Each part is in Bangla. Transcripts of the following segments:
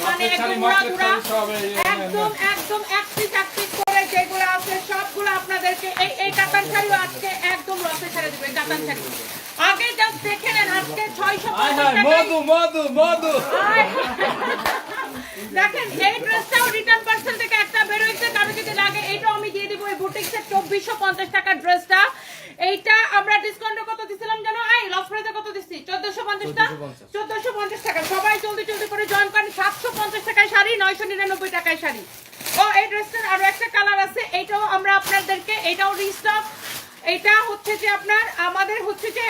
মানে একদম সব এই- এই- একদম একদম এক পিস এক পিস করে যেগুলো আছে সবগুলো আপনাদেরকে এই এই কাতান শাড়িও আজকে একদম রসে ছেড়ে দিবে কাতান শাড়ি। আগে জাস্ট দেখে নেন আজকে ছয়শো মধু মধু মধু। দেখেন এই ড্রেসটাও রিটার্ন পার্সেল থেকে একটা বের হয়েছে কারও যদি লাগে এইটাও আমি দিয়ে দিব। এই বুটিক্সের চব্বিশশো পঞ্চাশ টাকার ড্রেসটা। এইটা আমরা ডিসকাউন্টে কত দিছিলাম জানো? আই লস প্রাইসে কত দিচ্ছি চোদ্দশো পঞ্চাশটা চোদ্দশো পঞ্চাশ। টাকা। সবাই জলদি জলদি করে জয়েন করেন। সাতশো পঞ্চাশ টাকায় শাড়ি নয়শো নিরানব্বই টাকায় শাড়ি। ও এই ড্রেসটার আরও একটা কালার আছে। এটাও আমরা আপনাদেরকে এটাও রিস্টক এটা হচ্ছে যে আপনার আমাদের হচ্ছে যে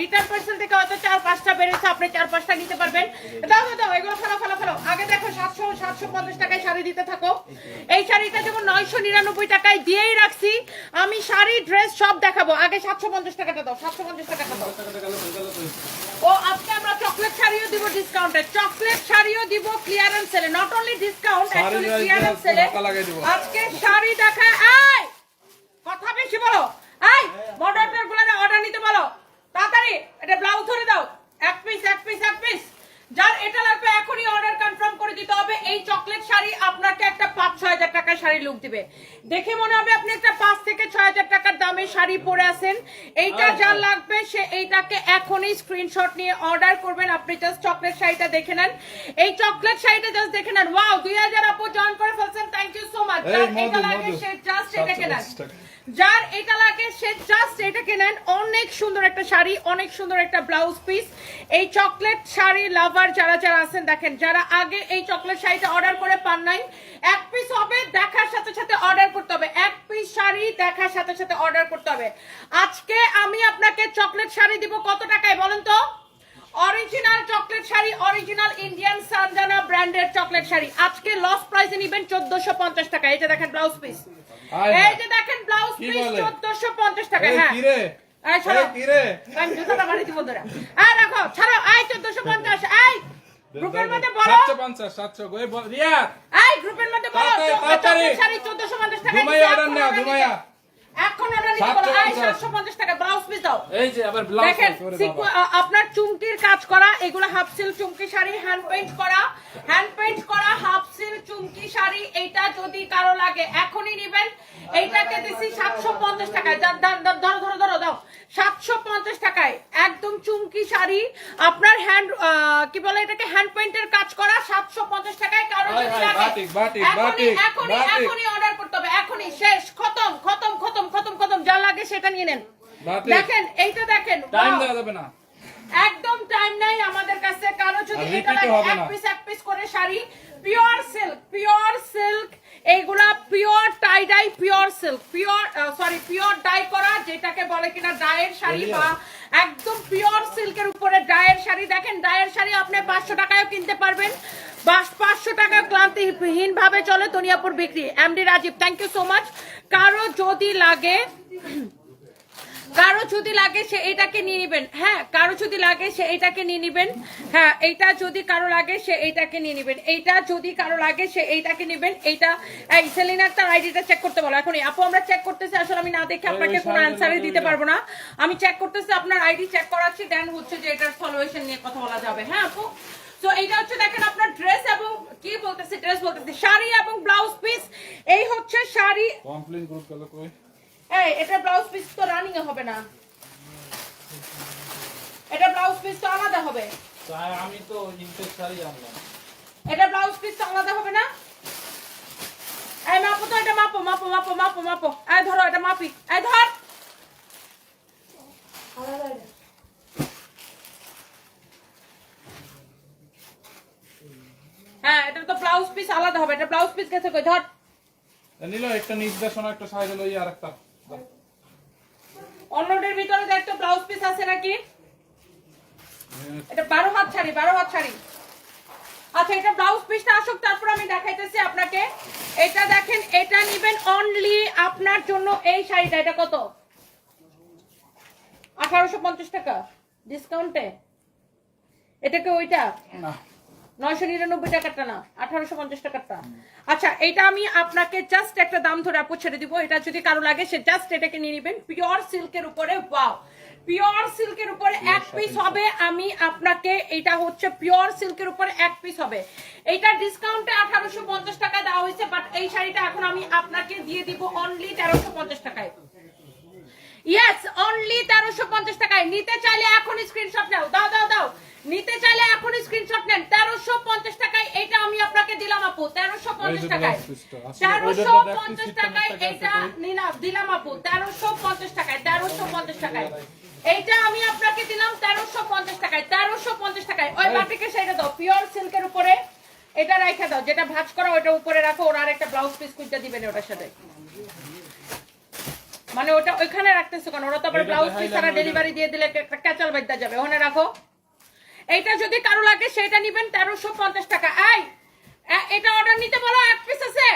রিটার্ন পার্সেল থেকে হয়তো চার পাঁচটা বেড়েছে আপনি চার পাঁচটা নিতে পারবেন। দাও দাও এগুলো ফেলো ফেলো ফেলো। আগে দেখো সাতশো সাতশো পঞ্চাশ টাকায় শাড়ি দিতে থাকো। এই শাড়িটা যেমন নয়শো নিরানব্বই টাকায় দিয়েই রাখছি আমি শাড়ি ড্রেস সব দেখাবো। আগে সাতশো পঞ্চাশ টাকাটা দাও সাতশো পঞ্চাশ টাকাটা দাও। ও আজকে আমরা চকলেট শাড়িও দিব ডিসকাউন্টে চকলেট শাড়িও দিব ক্লিয়ারেন্স সেলে not only discount actually clearance সেলে। আজকে শাড়ি দেখা এই! কথা বেশি বলো। এই মডারেটরগুলো অর্ডার নিতে বলো। তাড়াতাড়ি এটা ব্লাউজ ধরে দাও। এক পিস এক পিস এক পিস যার এটা লাগবে এখনই অর্ডার কনফার্ম করে দিতে হবে। এই চকলেট শাড়ি আপনাকে একটা পাঁচ ছয় হাজার টাকার শাড়ি লুক দিবে। দেখে মনে হবে আপনি একটা পাঁচ থেকে ছয় হাজার টাকার দামের শাড়ি পরে আছেন। এইটা যার লাগবে সে এইটাকে এখনই স্ক্রিনশট নিয়ে অর্ডার করবেন। আপনি জাস্ট চকলেট শাড়িটা দেখে নেন। এই চকলেট শাড়িটা জাস্ট দেখে নেন। ওয়াও দুই হাজার আপু জয়েন করে ফেলছেন। থ্যাংক ইউ সো মাচ এটা লাগে সে জাস্ট 750 টাকা। যার এটা লাগে সে জাস্ট এটা কেনেন। অনেক সুন্দর একটা শাড়ি, অনেক সুন্দর একটা ব্লাউজ পিস এই চকলেট শাড়ি লাভার যারা যারা আছেন, দেখেন, যারা আগে এই চকলেট শাড়িটা অর্ডার করে পান নাই, এক পিস হবে, দেখার সাথে সাথে অর্ডার করতে হবে। এক পিস শাড়ি দেখার সাথে সাথে অর্ডার করতে হবে। আজকে আমি আপনাকে চকলেট শাড়ি দিব কত টাকায় বলেন তো? Original chocolate sari original Indian Sanjana ব্র্যান্ডের চকলেট শাড়ি। আজকে লস প্রাইসে নিবেন চোদ্দশো পঞ্চাশ টাকা যে দেখেন ব্লাউজ পিস এই যে দেখেন ব্লাউজ পিস বলে? চোদ্দশো পঞ্চাশ টাকা হ্যাঁ। কি রে এই ছাড়ো। কি রে আমি জুতাটা বাড়ি দিব ধরে। এই রাখো ছাড়ো। চোদ্দশো পঞ্চাশ এই গ্রুপের মধ্যে বলো। সাতশো পঞ্চাশ সাতশো। এই বল- রিয়াদ। এই গ্রুপের মধ্যে বলো। তাড়াতাড়ি, তাড়াতাড়ি। চকলেট শাড়ি চোদ্দশো পঞ্চাশ টাকা ঘুমাইয়া অর্ডার নেওয়া, ঘুমাইয়া। এখন অর্ডার নিতে বলো এই 750 সাতশো পঞ্চাশ টাকা। ব্লাউজ পিস দাও। এই যে আবার ব্লাউজ দেখেন সিকু- আ- আপনার চুমকির কাজ করা এগুলো হাফ সিল চুমকি শাড়ি হ্যান্ড পেইন্ট করা হ্যান্ড পেইন্ট করা হাফ সিল চুমকি শাড়ি এইটা যদি কারও লাগে এখনই নেবেন। এইটাকে দিছি সাতশো পঞ্চাশ টাকায়। ধরো ধরো ধরো দাও। সাতশো পঞ্চাশ টাকায় একদম চুমকি শাড়ি আপনার হ্যান্ড কি বলে এটাকে? হ্যান্ড পেইন্টের কাজ করা সাতশো পঞ্চাশ টাকায় কারও যদি লাগে। এখনই। এখনই অর্ডার করতে হবে। এখনই শেষ খতম খতম খতম খতম খতম যা লাগে সেটা নিয়ে নেন। দেখেন এইটা দেখেন টাইম দেওয়া যাবে না। একদম টাইম নাই আমাদের কাছে কারও যদি এটা লাগে এক পিস এক পিস করে sari pure silk pure silk এইগুলা pure tie dye pure silk pure sorry pure dye করা যেটাকে বলে কিনা ডায়ের শাড়ি বা একদম পিওর সিল্কের উপরে ডায়ের শাড়ি। দেখেন ডায়ের শাড়ি আপনি পাঁচশো টাকায়ও কিনতে পারবেন। বাস পাঁচশো টাকা ক্লান্তিহীন ভাবে চলে দুনিয়াপুর বিক্রি। MD Rajib thank you so much কারও যদি লাগে কারও যদি লাগে সে এটাকে নিয়ে নিবেন। হ্যাঁ কারও যদি লাগে সে এটাকে নিয়ে নিবেন। হ্যাঁ এইটা যদি কারও লাগে সে এইটাকে নিয়ে নিবেন। এইটা যদি কারও লাগে সে এইটাকে নিবেন। এইটা এই সেলিনার তার আইডিটা চেক করতে বলো। এখন আপু আমরা চেক করতেছি আসলে আমি না দেখে আপনাকে কোনো অ্যান্সারই দিতে পারব না। আমি চেক করতেছি আপনার আইডি চেক করাচ্ছি দেন হচ্ছে যে এটার ফলোয়েশন নিয়ে কথা বলা যাবে। হ্যাঁ আপু? তো এইটা হচ্ছে দেখেন আপনার ড্রেস এবং কি বলতেছি ড্রেস বলতেছি শাড়ি এবং ব্লাউজ পিস এই হচ্ছে শাড়ি। কমপ্লেন গ্রুপ কই? এই এটা ব্লাউজ পিস তো রানিং এ হবে না। এটা ব্লাউজ পিস তো আলাদা হবে। আমি তো ইনটেক শাড়ি আনলাম। এটা ব্লাউজ পিস তো আলাদা হবে না? এই মাপো তো এটা মাপো মাপো মাপো মাপো মাপো। এই ধরো এটা মাপি। এই ধর। হ্যাঁ এটা তো ব্লাউজ পিস আলাদা হবে। এটা ব্লাউজ পিস গেছে কই? ধর। নিল একটা নির্দেশনা একটা সাইজ হলো আর একটা অন্যদের ভিতরে তো ব্লাউজ পিস আছে নাকি? এটা বারো হাত শাড়ি, বারো হাত শাড়ি। আচ্ছা এটা ব্লাউজ পিসটা আসুক, তারপর আমি দেখাইতেছি আপনাকে। এটা দেখেন, এটা নিবেন অনলি আপনার জন্য এই শাড়িটা। এটা কত? আঠারোশো পঞ্চাশ টাকা। ডিসকাউন্টে এটা কি ওইটা? না। নয়শো নিরানব্বই টাকারটা না আঠারোশো পঞ্চাশ টাকারটা। আচ্ছা এটা আমি আপনাকে জাস্ট একটা দাম ধরে আপু ছেড়ে দিব। এটা যদি কারও লাগে সে জাস্ট এটাকে নিয়ে নেবেন। পিওর সিল্কের উপরে ওয়াও পিওর সিল্কের উপরে এক পিস হবে। আমি আপনাকে এটা হচ্ছে পিওর সিল্কের উপরে এক পিস হবে। এইটার ডিসকাউন্টে আঠারোশো পঞ্চাশ টাকা দেওয়া হয়েছে বাট এই শাড়িটা এখন আমি আপনাকে দিয়ে দিব অনলি তেরোশো পঞ্চাশ টাকায়। ইয়েস অনলি তেরোশো পঞ্চাশ টাকায়। নিতে চাইলে এখন স্ক্রিনশট নাও। দাও দাও দাও। নিতে চাইলে এখন স্ক্রিনশট নেন। তেরোশো পঞ্চাশ টাকায় এটা আমি আপনাকে দিলাম আপু। তেরোশো পঞ্চাশ টাকায়। তেরোশো পঞ্চাশ টাকায় এটা নিলাম দিলাম আপু। তেরোশো পঞ্চাশ টাকায় তেরোশো পঞ্চাশ টাকায়। এইটা আমি আপনাকে দিলাম তেরোশো পঞ্চাশ টাকায়। তেরোশো পঞ্চাশ টাকায়। ওই বাটিকে সেটা দাও। পিওর সিল্কের উপরে এটা রেখে দাও। যেটা ভাঁজ করা ওটা উপরে রাখো। ওর আর একটা ব্লাউজ পিস কুইটা দিবেন ওটার সাথে। মানে ওটা ওইখানে রাখতেছো কেন? ওরা তো আবার ব্লাউজ পিস সারা ডেলিভারি দিয়ে দিলে একটা ক্যাচাল বাইদা যাবে। ওখানে রাখো। এইটা যদি কারও লাগে সেটা নিবেন তেরোশো পঞ্চাশ টাকা। এই এটা অর্ডার নিতে বলো এক পিস আছে।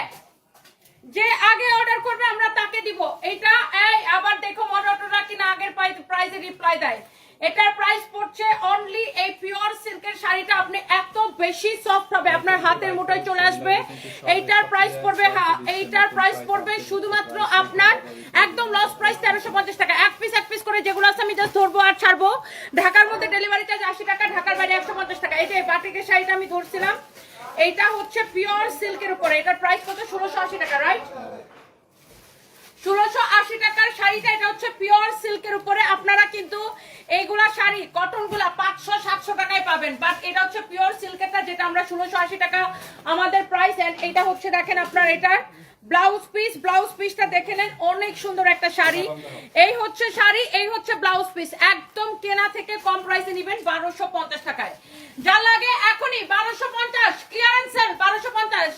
যে আগে অর্ডার করবে আমরা তাকে দিব। এটা এই আবার দেখো মডারটা কিনা আগের প্রাইজে রিপ্লাই দেয়। এটার প্রাইস পড়ছে অনলি এই পিওর সিল্কের শাড়িটা আপনি এত বেশি সফট হবে, আপনার হাতের মুঠোয় চলে আসবে। এইটার প্রাইস পড়বে এইটার প্রাইস পড়বে শুধুমাত্র আপনার একদম লস প্রাইস তেরোশো পঞ্চাশ টাকা। এক পিস এক পিস করে যেগুলো আছে আমি জাস্ট ধরবো আর ছাড়বো। ঢাকার মধ্যে ডেলিভারি চার্জ আশি টাকা, ঢাকার বাইরে একশো পঞ্চাশ টাকা। এই যে বাটিকের শাড়িটা আমি ধরছিলাম, এইটা হচ্ছে পিওর সিল্কের উপরে। এটার প্রাইস কত? ষোলোশো আশি টাকা রাইট ষোলোশো আশি টাকার শাড়িটা, এটা হচ্ছে পিওর সিল্কের উপরে। আপনারা কিন্তু এইগুলা শাড়ি কটনগুলা পাঁচশো সাতশো টাকায় পাবেন। বাট এটা হচ্ছে পিওর সিল্কেরটা যেটা আমরা ষোলোশো আশি টাকা আমাদের প্রাইস এন্ড এটা হচ্ছে দেখেন আপনার এটার ব্লাউজ পিস ব্লাউজ পিসটা দেখে নেন অনেক সুন্দর একটা শাড়ি। এই হচ্ছে শাড়ি এই হচ্ছে ব্লাউজ পিস একদম কেনা থেকে কম প্রাইসে নিবেন বারোশো পঞ্চাশ টাকায়। যা লাগে এখনই বারোশো পঞ্চাশ ক্লিয়ারেন্স সেল বারোশো পঞ্চাশ।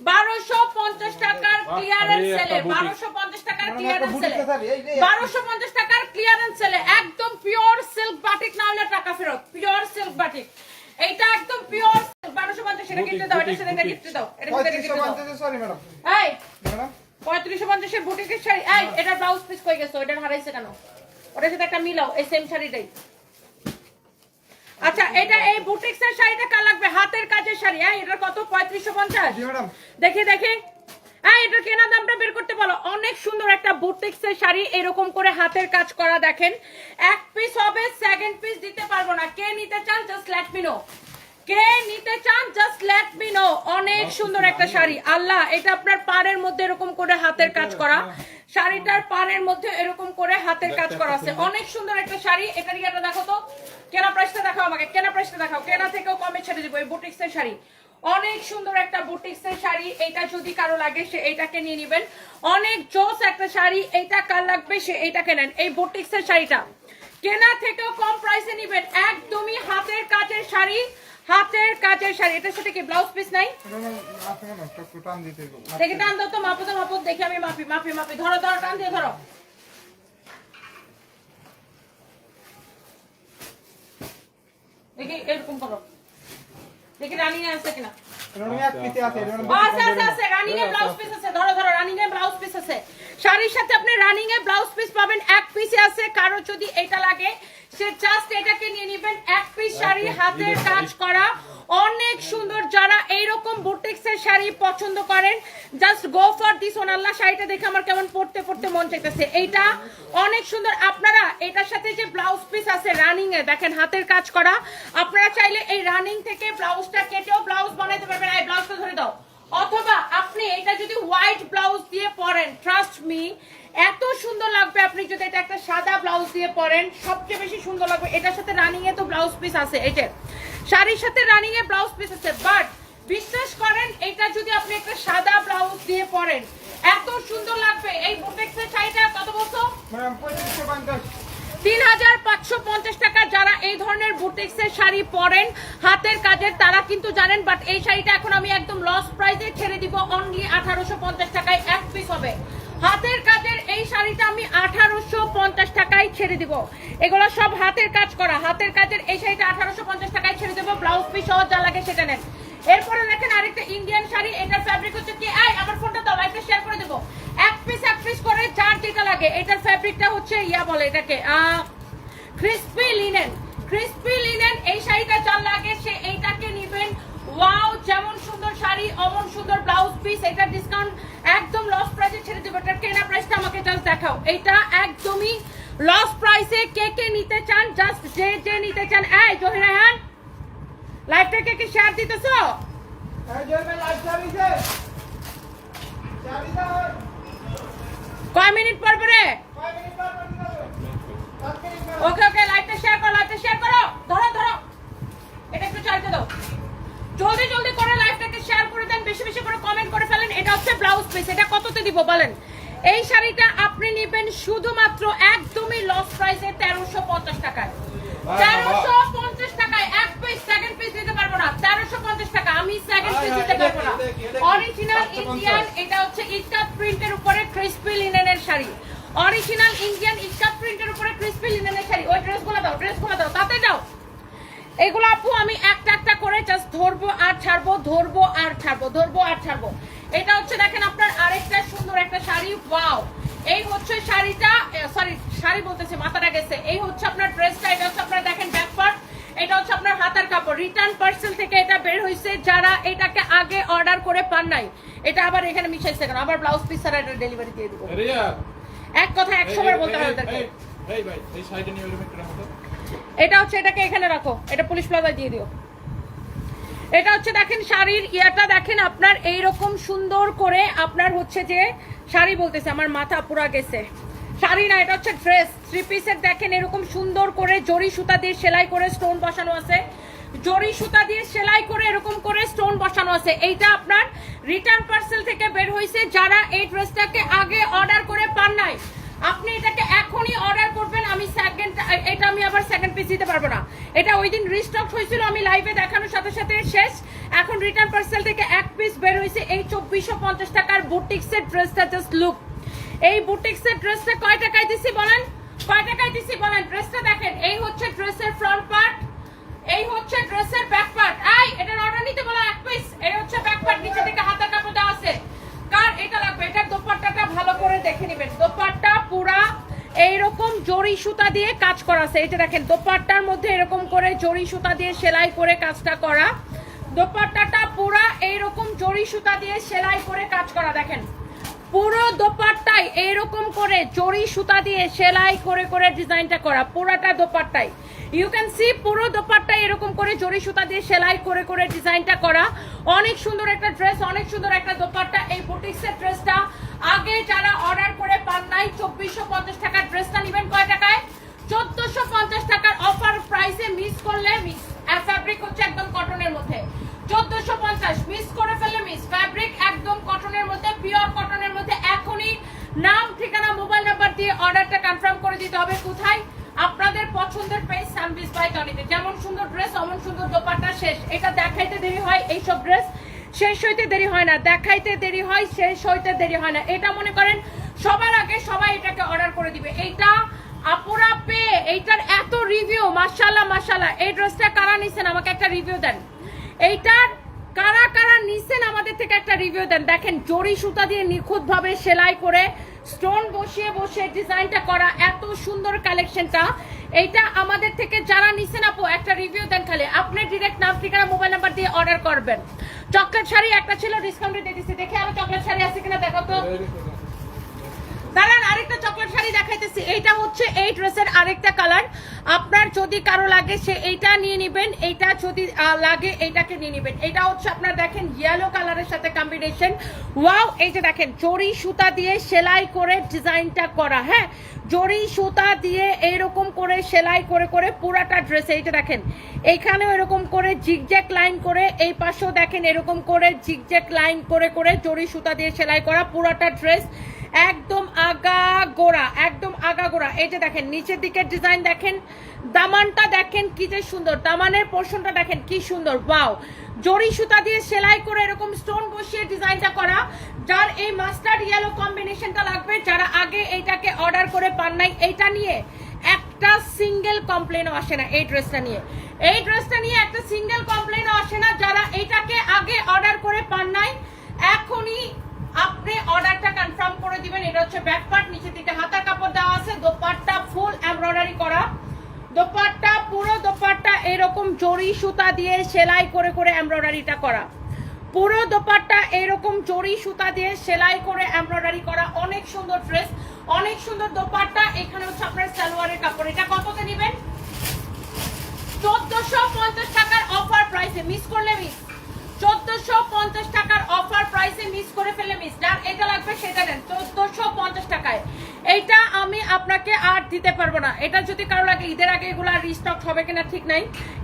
বারোশো পঞ্চাশ টাকার ক্লিয়ারেন্স সেলে বারোশো পঞ্চাশ টাকার ক্লিয়ারেন্স সেলে boutique আছে, এই যে- বারোশো পঞ্চাশ টাকার ক্লিয়ারেন্স সেলে একদম পিওর সিল্ক বাটিক না হলে টাকা ফেরত পিওর সিল্ক বাটিক এইটা একদম পিওর বারোশো পঞ্চাশ এটা গিফটে দাও এটা সেটা গিফটে দাও এটা সেটা পঁয়ত্রিশশো দাও। পঞ্চাশে সরি ম্যাডাম এই পঁয়ত্রিশশো পঞ্চাশের বুটিকের শাড়ি এই এটা ব্লাউজ পিস কই গেছো? এটা হারাইছে কেন? ওটার সাথে একটা মিলাও এই সেম শাড়িটাই। আচ্ছা এটা এই বুটিক্সের শাড়িটা কার লাগবে? হাতের কাজের শাড়ি। হ্যাঁ এটার কত? পঁয়ত্রিশশো পঞ্চাশ? দেখি দেখি। হ্যাঁ এটার কেনা দামটা বের করতে বলো। অনেক সুন্দর একটা বুটিক্সের শাড়ি এরকম করে হাতের কাজ করা দেখেন। এক পিস হবে সেকেন্ড পিস দিতে পারব না। কে নিতে চান? জাস্ট লেট মি নো কে নিতে চান? জাস্ট লেট মি নো অনেক সুন্দর একটা শাড়ি। আল্লাহ এটা আপনার পাড়ের মধ্যে এরকম করে হাতের কাজ করা। শাড়িটার পানের মধ্যে এরকম করে হাতের কাজ করা আছে। অনেক সুন্দর একটা শাড়ি। এটা ইয়েটা দেখো তো। কেনা প্রাইসটা দেখাও আমাকে কেনা প্রাইসটা দেখাও। কেনা থেকেও কমে ছেড়ে দিব এই বুটিক্সের শাড়ি। অনেক সুন্দর একটা বুটিক্সের শাড়ি। এটা যদি কারও লাগে সে এটাকে নিয়ে নেবেন। অনেক জোস একটা শাড়ি। এইটা কার লাগবে? সে এইটাকে নেন। এই বুটিক্সের শাড়িটা। কেনা থেকেও কম প্রাইসে নেবেন একদমই হাতের কাজের শাড়ি শাড়ি এটার সাথে কি ব্লাউজ পিস নাই? টান। দেখি টান দাও তো মাপো তো মাপো দেখি আমি মাপি মাপি মাপি ধরো ধরো টান দিয়ে ধরো। দেখি এরকম করো। দেখি রানিং আছে কিনা? ম্যাডাম এক পিসে আছে রানিং ব্লাউজ পিস আছে ধরো। ধরো রানিং এ ব্লাউজ পিস আছে। শাড়ির সাথে আপনি রানিং এ ব্লাউজ পিস পাবেন এক পিসে আছে কারও যদি এটা লাগে সে জাস্ট এটাকে নিয়ে নেবেন এক পিস শাড়ি হাতের কাজ করা। অনেক সুন্দর যারা এইরকম বুটিক্স এর শাড়ি পছন্দ করেন just go for this one আল্লাহ শাড়িটা দেখে আমার কেমন পড়তে পড়তে মন চাইতেছে। এইটা অনেক সুন্দর। আপনারা এটার সাথে যে ব্লাউজ পিস আছে রানিং এ দেখেন হাতের কাজ করা। আপনারা চাইলে এই রানিং থেকে ব্লাউজটা কেটেও ব্লাউজ বানাইতে পারবেন। এই ব্লাউজটা ধরে দাও। অথবা আপনি এটা যদি হোয়াইট ব্লাউজ দিয়ে পরেন ট্রাস্ট মি এত সুন্দর লাগবে আপনি যদি এটা একটা সাদা ব্লাউজ দিয়ে পরেন, সবচেয়ে বেশি সুন্দর লাগবে। এটার সাথে রানিং এ তো ব্লাউজ পিস আছে যে। শাড়ির সাথে রানিং এ ব্লাউজ পিস আছে বাট বিশ্বাস করেন, এটা যদি আপনি একটা সাদা ব্লাউজ দিয়ে পরেন, এত সুন্দর লাগবে। এই বুটেক্সের শাড়িটা কত বছর তিন হাজার পাঁচশো পঞ্চাশ টাকা যারা এই ধরনের বুটিক্সের শাড়ি পরেন, হাতের কাজের তারা কিন্তু জানেন বাট এই শাড়িটা এখন আমি একদম লস প্রাইসে ছেড়ে দিব অনলি আঠারোশো পঞ্চাশ টাকায় এক পিস হবে। হাতের কাজের এই শাড়িটা আমি আঠারোশো পঞ্চাশ টাকায় ছেড়ে দিব। এগুলো সব হাতের কাজ করা। হাতের কাজের এই শাড়িটা আঠারোশো পঞ্চাশ টাকায় ছেড়ে দেবো ব্লাউজ পিস সহ যা লাগে সেটা নেন। এরপরে দেখেন আরেকটা ইন্ডিয়ান শাড়ি, এটার ফ্যাব্রিক হচ্ছে কি? আমার ফোনটা দাও, একটা শেয়ার করে দেবো। এক পিস এক পিস করে চার যেটা লাগে। এটার ফ্যাব্রিকটা হচ্ছে ইয়া বলে এটাকে ক্রিস্পি লিনেন ক্রিস্পি লিনেন এই শাড়িটা যার লাগে সে এইটাকে নিবেন। ওয়াও যেমন সুন্দর শাড়ি, অমন সুন্দর ব্লাউজ পিস এটা ডিসকাউন্ট একদম লস প্রাইসে ছেড়ে দেবো। এটার কেনা প্রাইসটা আমাকে জাস্ট দেখাও। এটা একদমই লস প্রাইসে কে কে নিতে চান জাস্ট যে যে নিতে চান। এই জহিরাহান লাইভটাকে কি শেয়ার দিতেছো? এই কয় মিনিট পর পরে? ওকে ওকে লাইটটা শেয়ার করো লাইটটা শেয়ার করো। ধরো ধরো। এটা একটু চালিয়ে দাও। জলদি জলদি করে লাইভটাকে শেয়ার করে দেন, বেশি বেশি করে কমেন্ট করে ফেলেন। এটা হচ্ছে ব্লাউজ পিস এটা কততে দিব বলেন? এই শাড়িটা আপনি নেবেন শুধুমাত্র একদমই লস প্রাইসে তেরোশো পঞ্চাশ টাকায়। তেরোশো পঞ্চাশ টাকায় এক পিস সেকেন্ড পিস দিতে পারব না। তেরোশো পঞ্চাশ টাকা আমি সেকেন্ড পিস দিতে পারব না। অরিজিনাল ইন্ডিয়ান এটা হচ্ছে ইস্কাত প্রিন্টের উপরে ক্রিসপি লিনেনের শাড়ি। অরিজিনাল ইন্ডিয়ান ইস্কাত প্রিন্টের উপরে ক্রিসপি লিনেনের শাড়ি। ওই ড্রেসগুলো দাও ড্রেসগুলো দাও তাতে দাও এগুলো আপু আমি একটা একটা করে জাস্ট ধরবো আর ছাড়বো ধরবো আর ছাড়বো ধরবো আর ছাড়বো। এটা হচ্ছে দেখেন আপনার আরেকটা সুন্দর একটা শাড়ি ওয়াও। এই হচ্ছে শাড়িটা সরি শাড়ি বলতেছে মাথাটা গেছে। এই হচ্ছে আপনার ড্রেসটা এটা হচ্ছে আপনার দেখেন ব্যাক পার্ট এটা হচ্ছে আপনার হাতার কাপড়। রিটার্ন পার্সেল থেকে এটা বের হয়েছে যারা এটাকে আগে অর্ডার করে পান নাই। এটা আবার এখানে মিশাইছে কেন? আবার ব্লাউজ পিস আর এটা ডেলিভারি দিয়ে দিব। এক কথা একশো বার বলতে হবে রাখো এটা হচ্ছে এটাকে এখানে রাখো। এটা পুলিশ প্লাজায় দিয়ে দিও। এটা হচ্ছে দেখেন শাড়ির ইয়াটা, দেখেন আপনার এইরকম সুন্দর করে আপনার হচ্ছে যে শাড়ি বলতেছে, আমার মাথা পুরা গেছে। শাড়ি না, এটা হচ্ছে ড্রেস থ্রি পিসের দেখেন এরকম সুন্দর করে জরি সুতা দিয়ে সেলাই করে স্টোন বসানো আছে। জরি সুতা দিয়ে সেলাই করে এরকম করে স্টোন বসানো আছে। এইটা আপনার রিটার্ন পার্সেল থেকে বের হয়েছে যারা এই ড্রেসটাকে আগে অর্ডার করে পান নাই। আপনি এটাকে এখনই অর্ডার করবেন, আমি সেকেন্ড এটা আমি আবার সেকেন্ড পিস দিতে পারব না। এটা ওই দিন রিস্টক হয়েছিল, আমি লাইভে দেখানোর সাথে সাথে শেষ। এখন রিটার্ন পার্সেল থেকে এক পিস বের হয়েছে, এই চব্বিশশো পঞ্চাশ টাকার বুটিক্সের ড্রেসটা জাস্ট লুক এই বুটিক্সের ড্রেসটা কয় টাকায় দিছি বলেন? কয় টাকায় দিছি বলেন ড্রেসটা দেখেন এই হচ্ছে ড্রেসের ফ্রন্ট পার্ট এই হচ্ছে ড্রেসের ব্যাক পার্ট আই এটার অর্ডার নিতে বলা এক পিস এই হচ্ছে ব্যাক পার্ট নিচে থেকে হাতের কাপড় দেওয়া আছে কার এটা লাগবে এটার দোপাট্টাটা ভালো করে দেখে নেবেন দোপাট্টা পুরা জরি সুতা দিয়ে কাজ করা আছে। এটা দেখেন, দোপাট্টার মধ্যে এরকম করে জরি সুতা দিয়ে সেলাই করে কাজটা করা। দোপাট্টাটা পুরা এইরকম জরি সুতা দিয়ে সেলাই করে কাজ করা, দেখেন। পুরো দোপাট্টায় এইরকম করে জরি সুতা দিয়ে সেলাই করে করে ডিজাইনটা করা, পুরাটা দোপাট্টায় ইউ ক্যান সি পুরো দোপাট্টায় এরকম করে জরি সুতা দিয়ে সেলাই করে করে ডিজাইনটা করা। অনেক সুন্দর একটা ড্রেস অনেক সুন্দর একটা দোপাট্টা। এই বুটিক্সের ড্রেসটা আগে যারা অর্ডার করে পান নাই, চব্বিশশো পঞ্চাশ টাকার ড্রেসটা নেবেন কয় টাকায়? চোদ্দশো পঞ্চাশ টাকার অফার প্রাইসে মিস করলে মিস ফ্যাব্রিক হচ্ছে একদম কটনের মধ্যে। চোদ্দশো পঞ্চাশ, মিস করে ফেললে মিস ফ্যাব্রিক একদম কটনের মধ্যে পিওর কটনের মধ্যে। এখনই নাম, ঠিকানা মোবাইল নাম্বার দিয়ে অর্ডারটা কনফার্ম করে দিতে হবে কোথায়? আপনাদের পছন্দের পেজ স্যামবিস বাই টনিতে। যেমন সুন্দর ড্রেস অমন সুন্দর দোপাট্টা শেষ। এটা দেখাইতে দেরি হয়, এইসব ড্রেস শেষ হইতে দেরি হয় না, দেখাইতে দেরি হয়, শেষ হইতে দেরি হয় না। এটা মনে করেন, সবার আগে সবাই এটাকে অর্ডার করে দিবে। এইটা আপুরা পেয়ে, এইটার এত রিভিউ মাশাল্লাহ মাশাল্লাহ এই ড্রেসটা কারা নিছেন? আমাকে একটা রিভিউ দেন। এইটার কারা কারা নিছেন? আমাদের থেকে একটা রিভিউ দেন। দেখেন, জরি সুতা দিয়ে নিখুঁত ভাবে সেলাই করে স্টোন বসিয়ে বসিয়ে ডিজাইনটা করা এত সুন্দর কালেকশনটা এইটা আমাদের থেকে যারা নিছেন আপু, একটা রিভিউ দেন খালি। আপনি ডিরেক্ট নাম, ঠিকানা মোবাইল নাম্বার দিয়ে অর্ডার করবেন। চকলেট শাড়ি একটা ছিল ডিসকাউন্টে দিয়ে দিচ্ছি দেখে আরও চকলেট শাড়ি আছে কিনা দেখো তো। দাঁড়ান আরেকটা চকলেট শাড়ি দেখাইতেছি। এইটা হচ্ছে এই ড্রেসের আরেকটা কালার। আপনার যদি কারও লাগে সে এইটা নিয়ে নেবেন এইটা যদি লাগে এইটাকে নিয়ে নেবেন। এটা হচ্ছে আপনার দেখেন ইয়েলো কালারের সাথে কম্বিনেশন ওয়াও এই যে দেখেন জরি সুতা দিয়ে সেলাই করে ডিজাইনটা করা হ্যাঁ? জরি সুতা দিয়ে এইরকম করে সেলাই করে করে পুরাটা ড্রেস এইটা দেখেন, এইখানেও এরকম করে জিগজ্যাক লাইন করে, এই পাশেও দেখেন এরকম করে জিগজ্যাক লাইন করে করে জরি সুতা দিয়ে সেলাই করা পুরাটা ড্রেস একদম আগা গোড়া একদম আগা গোড়া এই যে দেখেন, নিচের দিকের ডিজাইন দেখেন, দামানটা দেখেন কি যে সুন্দর, দামানের পোর্শনটা দেখেন কি সুন্দর বাও জরি সুতা দিয়ে সেলাই করে এরকম স্টোন বসিয়ে ডিজাইনটা করা যার এই মাস্টার্ড ইয়েলো কম্বিনেশনটা লাগবে। যারা আগে এইটাকে অর্ডার করে পান নাই, এইটা নিয়ে একটা সিঙ্গেল কমপ্লেনও আসে না এই ড্রেসটা নিয়ে। এই ড্রেসটা নিয়ে একটা সিঙ্গেল কমপ্লেনও আসে না। যারা এইটাকে আগে অর্ডার করে পান নাই, এখনই আপনি অর্ডারটা কনফার্ম করে দিবেন। এটা হচ্ছে ব্যাক পার্ট নিচে দিকে হাতার কাপড় দেওয়া আছে। দোপাট্টা ফুল এমব্রয়ডারি করা। দোপাট্টা, পুরো দোপাট্টা এরকম জরি সুতা দিয়ে সেলাই করে করে এমব্রয়ডারিটা করা। পুরো দোপাট্টা এরকম জড়ি সুতা দিয়ে সেলাই করে এমব্রয়ডারি করা, অনেক সুন্দর ড্রেস, অনেক সুন্দর দোপাট্টা। এখানে হচ্ছে আপনার সালোয়ারের কাপড়। এটা কততে নেবেন? চোদ্দশো পঞ্চাশ টাকার অফার প্রাইসে মিস করলে মিস চোদ্দশো পঞ্চাশ টাকার অফার প্রাইসে মিস করে ফেলে মিস যার এটা লাগবে, সেটা নেন। চোদ্দশো পঞ্চাশ টাকায়। এইটা আমি আপনাকে আর দিতে পারব না। এটা যদি কারও লাগে, ঈদের আগে এগুলো রিস্টক হবে কিনা ঠিক নাই।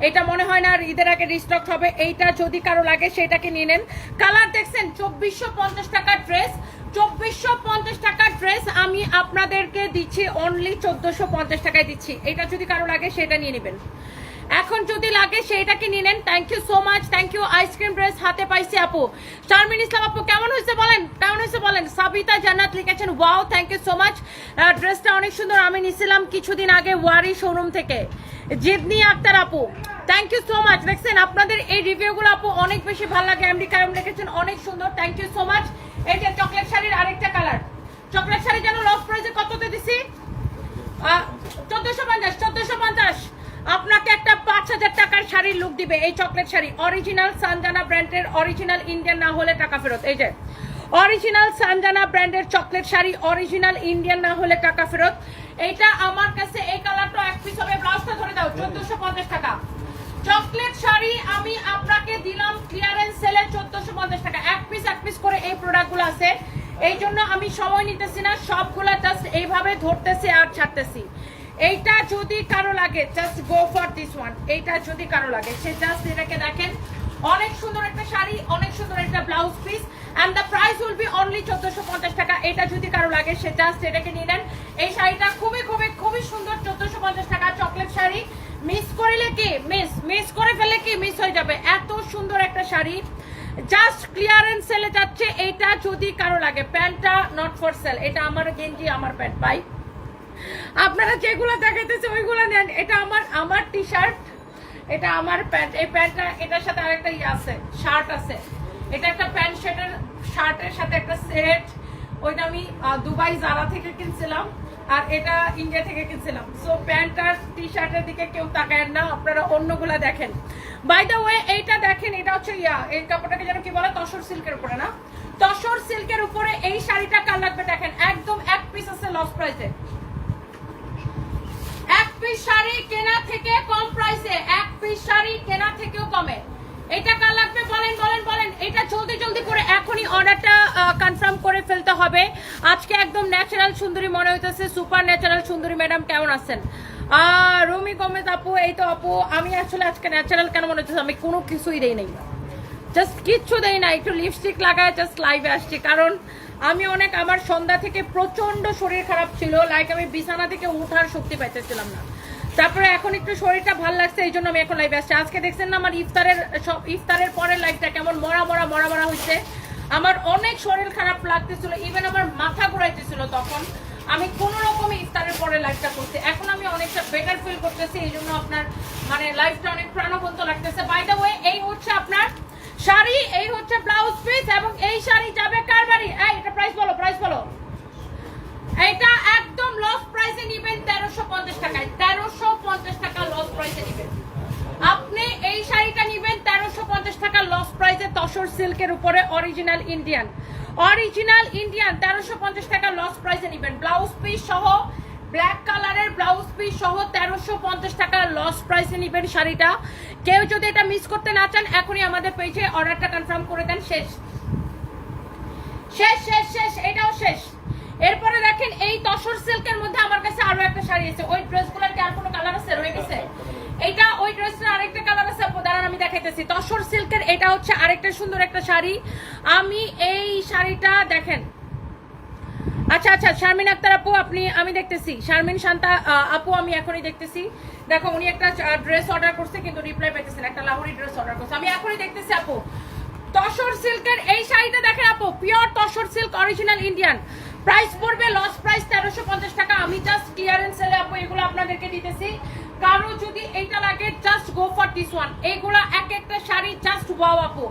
এটা মনে হয় না আর ঈদের আগে রিস্টক হবে। এইটা যদি কারও লাগে, সেটাকে নিয়ে নেন। কালার দেখছেন? চব্বিশশো পঞ্চাশ টাকার ড্রেস চব্বিশশো পঞ্চাশ টাকার ড্রেস আমি আপনাদেরকে দিচ্ছি অনলি চোদ্দশো পঞ্চাশ টাকায় দিচ্ছি। এটা যদি কারও লাগে, সেটা নিয়ে নেবেন। এখন যদি লাগে সেইটাকে নিয়ে নেন। Thank you so much thank you ice cream dress হাতে পাইছি আপু। শারমিন ইসলাম আপু, কেমন হয়েছে বলেন? কেমন হয়েছে বলেন? সাবিতা জান্নাত লিখেছেন wow thank you so much ড্রেসটা অনেক সুন্দর, আমি নিছিলাম কিছুদিন আগে ওয়ারি শোরুম থেকে। জিদনি আক্তার আপু থ্যাংক ইউ সো মাচ দেখছেন, আপনাদের এই রিভিউগুলো আপু অনেক বেশি ভালো লাগে। এমডি কায়ম লিখেছেন, অনেক সুন্দর থ্যাংক ইউ সো মাচ এই যে চকলেট শাড়ির আরেকটা কালার চকলেট শাড়ি যেন লস প্রাইসে কততে দিছি চোদ্দশো পঞ্চাশ চোদ্দশো পঞ্চাশ আপনাকে একটা পাঁচ হাজার টাকার শাড়ির লুক দিবে, এই চকলেট শাড়ি। অরিজিনাল সানজানা ব্র্যান্ডের অরিজিনাল ইন্ডিয়ান না হলে টাকা ফেরত। এই যে অরিজিনাল সানজানা ব্র্যান্ডের চকলেট শাড়ি অরিজিনাল ইন্ডিয়ান না হলে টাকা ফেরত। এইটা আমার কাছে এই কালারটা এক পিস হবে ব্লাউজটা ধরে দাও, চোদ্দশো পঞ্চাশ টাকা। চকলেট শাড়ি আমি আপনাকে দিলাম ক্লিয়ারেন্স সেলে চোদ্দশো পঞ্চাশ টাকা। এক পিস এক পিস করে এই প্রোডাক্টগুলো আছে। এই জন্য আমি সময় নিতেছি না, সবগুলা জাস্ট এইভাবে ধরতেছি আর ছাড়তেছি। এইটা যদি কারও লাগে just go for this one এইটা যদি কারও লাগে, সে জাস্ট এটাকে দেখেন, অনেক সুন্দর একটা শাড়ি, অনেক সুন্দর একটা blouse piece and the price will be only চোদ্দশো পঞ্চাশ টাকা। এটা যদি কারও লাগে, সে জাস্ট এটাকে নিয়ে নেন। এই শাড়িটা খুবই খুবই খুবই সুন্দর, চোদ্দশো পঞ্চাশ টাকা চকলেট শাড়ি। মিস করলে কি? মিস মিস করে ফেলে কি? মিস হয়ে যাবে। এত সুন্দর একটা শাড়ি। জাস্ট ক্লিয়ারেন্স সেলে যাচ্ছে। এইটা যদি কারও লাগে, প্যান্টটা নট ফর সেল এটা আমার গেঞ্জি, আমার প্যান্ট পাই আপনারা যেগুলো দেখাইতেছে ওইগুলো নেন। এটা আমার আমার টি শার্ট এটা আমার প্যান্ট এই প্যান্টটা এটার সাথে আরেকটা ইয়ে আছে শার্ট আছে। এটা একটা প্যান্ট শার্টের শার্টের সাথে একটা সেট ওইটা আমি দুবাই জারা থেকে কিনছিলাম আর এটা ইন্ডিয়া থেকে কিনছিলাম। সো প্যান্ট আর টি শার্টের দিকে কেউ তাকায় না, আপনারা অন্যগুলা দেখেন। বাই দ্য ওয়ে এইটা দেখেন, এটা হচ্ছে ইয়া, এই কাপড়টাকে যেন কি বলে, তসর সিল্কের উপরে না? তসর সিল্কের উপরে এই শাড়িটা কার লাগবে দেখেন, একদম এক পিস আছে লস প্রাইসে পিস শাড়ি কেনা থেকে কম প্রাইসে এক পিস শাড়ি কেনা থেকেও কমে। এটা কার লাগবে? বলেন বলেন বলেন। এটা জলদি জলদি করে এখনই অর্ডারটা কনফার্ম করে ফেলতে হবে। আজকে একদম ন্যাচারাল সুন্দরী মনে হইতেছে সুপার ন্যাচারাল সুন্দরী ম্যাডাম কেমন আছেন? রুমি, গমেজ আপু, এই তো আপু, আমি আসলে আজকে ন্যাচারাল কেন মনে হচ্ছে আমি কোনো কিছুই দেই নাই। জাস্ট কিচ্ছু দেই না, একটু লিপস্টিক লাগায় জাস্ট লাইভে আসছি। কারণ আমি অনেক, আমার সন্ধ্যা থেকে প্রচণ্ড শরীর খারাপ ছিল লাইক আমি বিছানা থেকে উঠার শক্তি পাইতেছিলাম না। তারপরে এখন একটু শরীরটা ভালো লাগছে, এই জন্য আমি এখন লাইভে আসছি। আজকে দেখছেন না আমার ইফতারের ইফতারের পরের লাইফটা কেমন মরা মরা মরা মরা হচ্ছে আমার অনেক শরীর খারাপ লাগতেছিল ইভেন আমার মাথা ঘুরাইতেছিল তখন। আমি কোন রকমে ইফতারের পরে লাইফটা করছি। এখন আমি অনেকটা বেটার ফিল করতেছি, এই জন্য আপনার মানে লাইফটা অনেক প্রাণবন্ত লাগতেছে। বাই দ্য ওয়ে এই হচ্ছে আপনার শাড়ি, এই হচ্ছে ব্লাউজ পিস এবং এই শাড়ি যাবে কার বাড়ি? এই, এটা প্রাইস বলো প্রাইস বলো। এটা একদম লস প্রাইসে নিবেন তেরোশো পঞ্চাশ টাকায় তেরোশো পঞ্চাশ টাকা লস প্রাইসে নিবেন আপনি এই শাড়িটা নিবেন তেরোশো পঞ্চাশ টাকা লস প্রাইসে তসর সিল্কের উপরে অরিজিনাল ইন্ডিয়ান। অরিজিনাল ইন্ডিয়ান তেরোশো পঞ্চাশ টাকা লস প্রাইসে নিবেন। ব্লাউজ পিস সহ, ব্ল্যাক কালারের ব্লাউজ পিস সহ তেরোশো পঞ্চাশ টাকা লস প্রাইসে নিবেন শাড়িটা। কেউ যদি এটা মিস করতে না চান, এখনই আমাদের পেজে অর্ডারটা কনফার্ম করে দেন। শেষ। শেষ শেষ শেষ, এটাও শেষ। এরপরে দেখেন এই তসর সিল্কের মধ্যে আমার কাছে আরও একটা শাড়ি আছে। ওই ড্রেসগুলোর কি আর কোনো কালার আছে? রয়ে গেছে? এটা ওই ড্রেসের আরেকটা কালার আছে দাঁড়ান আমি দেখাইতেছি। তসর সিল্কের, এটা হচ্ছে আরেকটা সুন্দর একটা শাড়ি। আমি এই শাড়িটা, দেখেন। আচ্ছা আচ্ছা শারমিন আক্তার আপু, আপনি, আমি দেখতেছি। শারমিন শান্তা আপু, আমি এখনই দেখতেছি। দেখো, উনি একটা ড্রেস অর্ডার করছে, কিন্তু রিপ্লাই পাইতেছেন একটা লাহোরি ড্রেস অর্ডার করছে। আমি এখনই দেখতেছি, আপু। তসর সিল্কের এই শাড়িটা দেখেন, আপু pure tussar silk original Indian price পড়বে লস প্রাইস তেরোশো টাকা। আমি জাস্ট ক্লিয়ারেন্স সেলে আপু, এগুলো আপনাদেরকে দিতেছি। কারও যদি এটা লাগে just go for this one এইগুলা এক একটা শাড়ি জাস্ট ওয়াও আপু।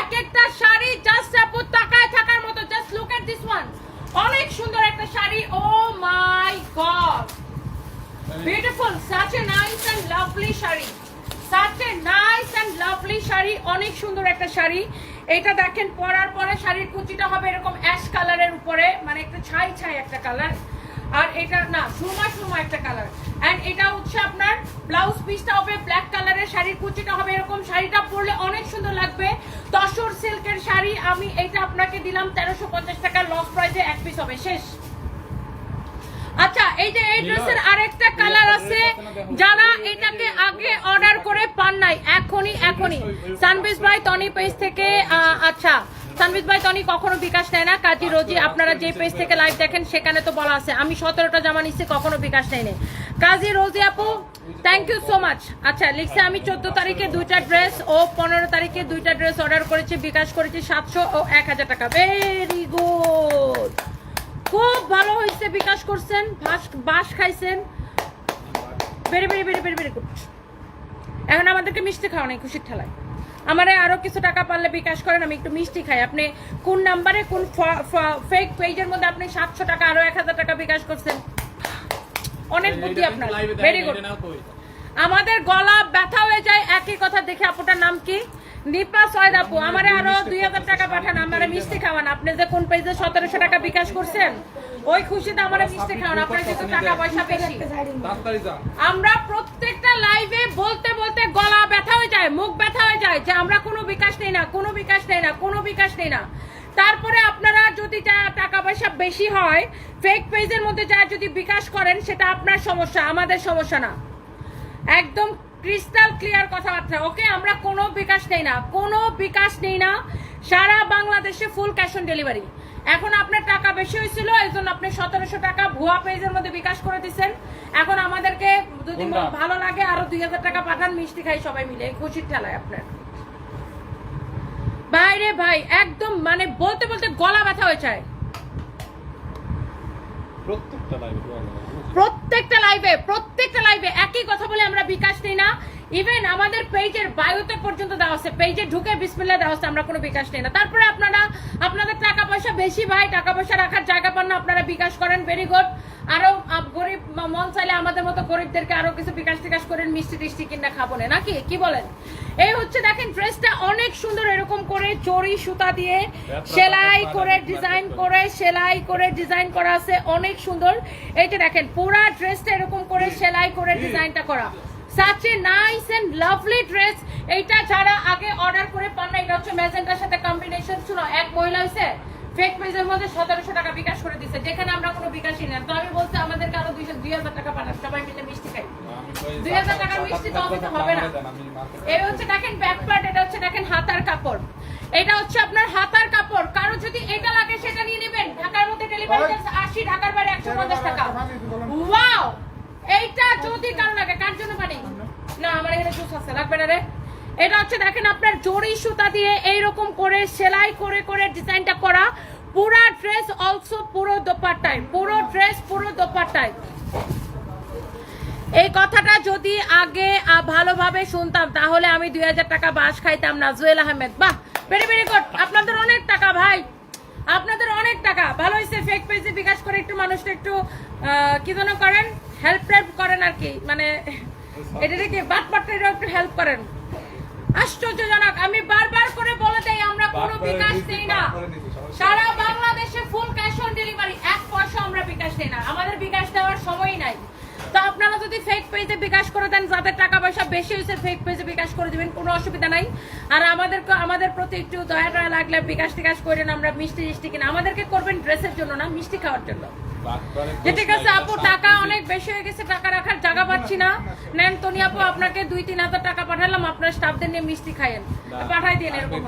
এক একটা শাড়ি জাস্ট আপু, তাকায় থাকার মতো just look at this one অনেক সুন্দর একটা sari oh my god beautiful such a nice and lovely sari. Such a nice and lovely sari, অনেক সুন্দর একটা শাড়ি। এটা দেখেন, পরার পরে শাড়ির কুচিটা হবে এরকম অ্যাশ কালারের উপরে মানে একটু ছাই ছাই একটা কালার আর এটা না সুরমা সুরমা একটা কালার এন্ড এটা হচ্ছে আপনার ব্লাউজ পিসটা হবে ব্ল্যাক কালারের শাড়ির কুচিটা হবে এরকম শাড়িটা পরলে অনেক সুন্দর লাগবে তসর সিল্কের শাড়ি আমি এটা আপনাকে দিলাম তেরোশো পঞ্চাশ টাকা লস প্রাইসে এক পিস হবে শেষ আচ্ছা এই যে এই ড্রেসের আরেকটা কালার আছে যারা এটাকে আগে অর্ডার করে পান নাই এখনই এখনই সানবিস ভাই টনি পেজ থেকে আচ্ছা সানবিস ভাই টনি কখনো বিকাশ নেয় না? কাজী রোজি আপনারা যে পেজ থেকে লাইভ দেখেন সেখানে তো বলা আছে। আমি সতেরোটা জামা নিচ্ছি কখনো বিকাশ নেই নেই কাজী রোজি আপু থ্যাংক ইউ সো মাচ আচ্ছা লিখছে আমি চোদ্দ তারিখে দুইটা ড্রেস ও পনেরো তারিখে দুইটা ড্রেস অর্ডার করেছি বিকাশ করেছি সাতশো ও এক হাজার টাকা। ভেরি গুড খুব ভালো হয়েছে বিকাশ করছেন বাস খাইছেন। বেরি বেরি বেরি বেরি গুড এখন আমাদেরকে মিষ্টি খাওয়া নাই খুশির ঠেলায়। আমারে আরও কিছু টাকা পারলে বিকাশ করেন আমি একটু মিষ্টি খাই। আপনি কোন নাম্বারে কোন ফেক পেজের মধ্যে আপনি সাতশো টাকা আরও এক হাজার টাকা বিকাশ করছেন? অনেক বুদ্ধি আপনার। ভেরি গুড আমাদের গলা ব্যথা হয়ে যায় একই কথা দেখে আপুটার নাম কি? নিপা সয়দ আপু আমারে আরও দুই হাজার টাকা পাঠান আমারে মিষ্টি খাওয়ান। আপনি যে কোন পেজে সতেরোশো টাকা বিকাশ করছেন? ওই খুশিতে আমারে মিষ্টি খাওয়ান আপনার কিন্তু টাকা পয়সা বেশি। আমরা প্রত্যেকটা লাইভে বলতে বলতে গলা ব্যথা হয়ে যায় মুখ ব্যথা হয়ে যায় যে আমরা কোনো বিকাশ নেই না কোনো বিকাশ নেই না কোনো বিকাশ নেই না। তারপরে আপনারা যদি টাকা পয়সা বেশি হয় ফেক পেজের মধ্যে যা যদি বিকাশ করেন সেটা আপনার সমস্যা আমাদের সমস্যা না। একদম ক্রিস্টাল ক্লিয়ার কথাবার্তা। ওকে আমরা কোনো বিকাশ নেই না কোনো বিকাশ নেই না সারা বাংলাদেশে ফুল ক্যাশ অন ডেলিভারি এখন আপনার টাকা বেশি হয়েছিল এই জন্য আপনি সতেরোশো টাকা ভুয়া পেজের মধ্যে বিকাশ করে দিচ্ছেন এখন আমাদেরকে যদি ভালো লাগে আরও দুই হাজার টাকা পাঠান মিষ্টি খাই সবাই মিলে খুশির ঠেলায় আপনার। বাইরে ভাই একদম মানে বলতে বলতে গলা ব্যথা হয়ে যায়। প্রত্যেকটা লাইভে প্রত্যেকটা লাইভে প্রত্যেকটা লাইভে একই কথা বলে আমরা বিকাশ নেই না। ইভেন আমাদের পেজের বায়োতে পর্যন্ত দেওয়া আছে। পেজে ঢুকে বিসমিল্লা দেওয়া আছে আমরা কোনো বিকাশ নেই না। তারপরে আপনারা আপনাদের টাকা পয়সা বেশি ভাই টাকা পয়সা রাখার জায়গা পান না আপনারা বিকাশ করেন ভেরি গুড আরও গরিব মন চাইলে আমাদের মতো গরিবদেরকে আরও কিছু বিকাশ টিকাশ করেন মিষ্টি টিষ্টি কিনা খাব না। নাকি? কি বলেন? এই হচ্ছে দেখেন ড্রেসটা অনেক সুন্দর এরকম করে চড়ি সুতা দিয়ে সেলাই করে ডিজাইন করে। সেলাই করে ডিজাইন করা আছে অনেক সুন্দর। এই যে দেখেন পুরা ড্রেসটা এরকম করে সেলাই করে ডিজাইনটা করা। Such a nice and lovely dress এইটা যারা আগে অর্ডার করে পান না এটা হচ্ছে ম্যাজেন্টার সাথে কম্বিনেশন ছিল। এক মহিলা হয়েছে ফেক পেজের মধ্যে সতেরোশো টাকা বিকাশ করে দিচ্ছে যেখানে আমরা কোনো বিকাশই না। তো আমি বলছি আমাদেরকে আরও দুইশো দুই হাজার টাকা পাঠান। সবাই মিলে মিষ্টি খাই। দুই হাজার টাকার মিষ্টি তো অত হবে না। এই হচ্ছে দেখেন ব্যাক পার্ট এটা হচ্ছে দেখেন হাতার কাপড়। এটা হচ্ছে আপনার হাতার কাপড়। কারও যদি এটা লাগে সেটা নিয়ে নেবেন। ঢাকার মধ্যে ডেলিভারি চার্জ আশি ঢাকার বাইরে একশো পঞ্চাশ টাকা। ওয়াও এইটা যদি কারও লাগে, কার জন্য পানি? না, আমার এখানে জুস আছে, লাগবে না রে। এটা হচ্ছে দেখেন আপনার জড়ি সুতা দিয়ে এইরকম করে সেলাই করে করে ডিজাইনটা করা। পুরা ড্রেস অলসো পুরো দোপাট্টায়, পুরো ড্রেস পুরো দোপাট্টায়। এই কথাটা যদি আগে ভালোভাবে শুনতাম, তাহলে আমি দুই হাজার টাকা বাস খাইতাম না জুয়েল আহমেদ। বাহ ভেরি ভেরি গুড আপনাদের অনেক টাকা, ভাই। আপনাদের অনেক টাকা। ভালো হয়েছে ফেক পেজে বিকাশ করে একটু মানুষটা একটু কি যেন করেন? হেল্প টেল্প করেন আর কি মানে এটা কি বাটপাটটা একটু হেল্প করেন। আশ্চর্যজনক আমি বারবার করে বলে দেই আমরা কোনো বিকাশ দেই না। সারা বাংলাদেশে ফুল ক্যাশ অন ডেলিভারি এক পয়সা আমরা বিকাশ দেই না। আমাদের বিকাশ দেওয়ার সময় নাই। তো আপনারা যদি ফেক পেজে বিকাশ করে দেন যাদের টাকা পয়সা বেশি হয়েছে ফেক পেজে বিকাশ করে দিবেন কোনো অসুবিধা নাই। আর আমাদেরকে আমাদের প্রতি একটু দয়া টয়া লাগলে বিকাশ টিকাশ করেন আমরা মিষ্টি মিষ্টি কিনা আমাদেরকে করবেন ড্রেসের জন্য না মিষ্টি খাওয়ার জন্য। ঠিক আছে আপু টাকা অনেক বেশি হয়ে গেছে টাকা রাখার জায়গা পাচ্ছি না। নেন তনি আপু আপনাকে দুই তিন হাজার টাকা পাঠালাম আপনার স্টাফদের নিয়ে মিষ্টি খাইয়েন। পাঠাই দিন এরকম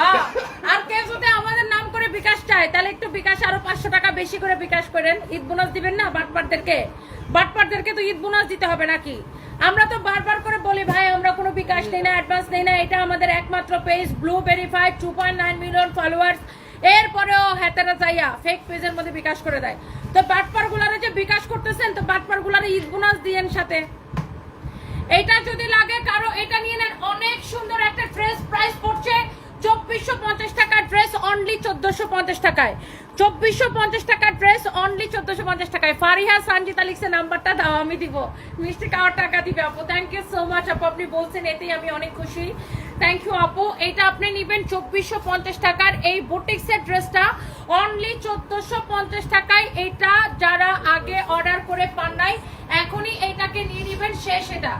হ্যাঁ, আর কেউ যদি করে বিকাশ চায়, তাহলে একটু বিকাশ আরও পাঁচশো টাকা বেশি করে বিকাশ করেন। ঈদ বোনাস দিবেন না বাটপারদেরকে বাটপারদেরকে তো ঈদ বোনাস দিতে হবে নাকি? আমরা তো বারবার করে বলি, ভাই, আমরা কোনো বিকাশ নেই না, অ্যাডভান্স নেই না। এটা আমাদের একমাত্র page blue verified two million followers এরপরেও হেতারা যাইয়া ফেক পেজের মধ্যে বিকাশ করে দেয়। তো বাটপার গুলারে যে বিকাশ করতেছেন, তো বাটপার গুলারে ঈদ বোনাস দিয়েন সাথে। এটা যদি লাগে, কারও এটা নিয়ে নেন। অনেক সুন্দর একটা ড্রেস প্রাইস পড়ছে। চব্বিশশো পঞ্চাশ টাকার ড্রেস অনলি পঞ্চাশ টাকায়। চব্বিশশো পঞ্চাশ টাকার ড্রেস অনলি পঞ্চাশ টাকায়। নাম্বারটা দাও, আমি দিব। টাকা দিবে আপু। থ্যাংক ইউ সো মাচ আপু, আপনি বলছেন, এতেই আমি অনেক খুশি। থ্যাংক ইউ আপু। আপনি চব্বিশশো পঞ্চাশ টাকার এই বুটিক্সের ড্রেসটা অনলি পঞ্চাশ টাকায়। এটা যারা আগে অর্ডার করে পান নাই, এখনই এইটাকে নিয়ে নিবেন, শেষ এটা।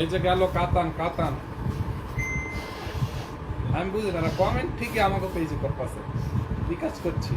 এই যে গেল কাতান কাতান। আমি বুঝি না কমেন্ট ঠিকই আমাকে পেয়েছি করতেছে। বিকাশ করছি।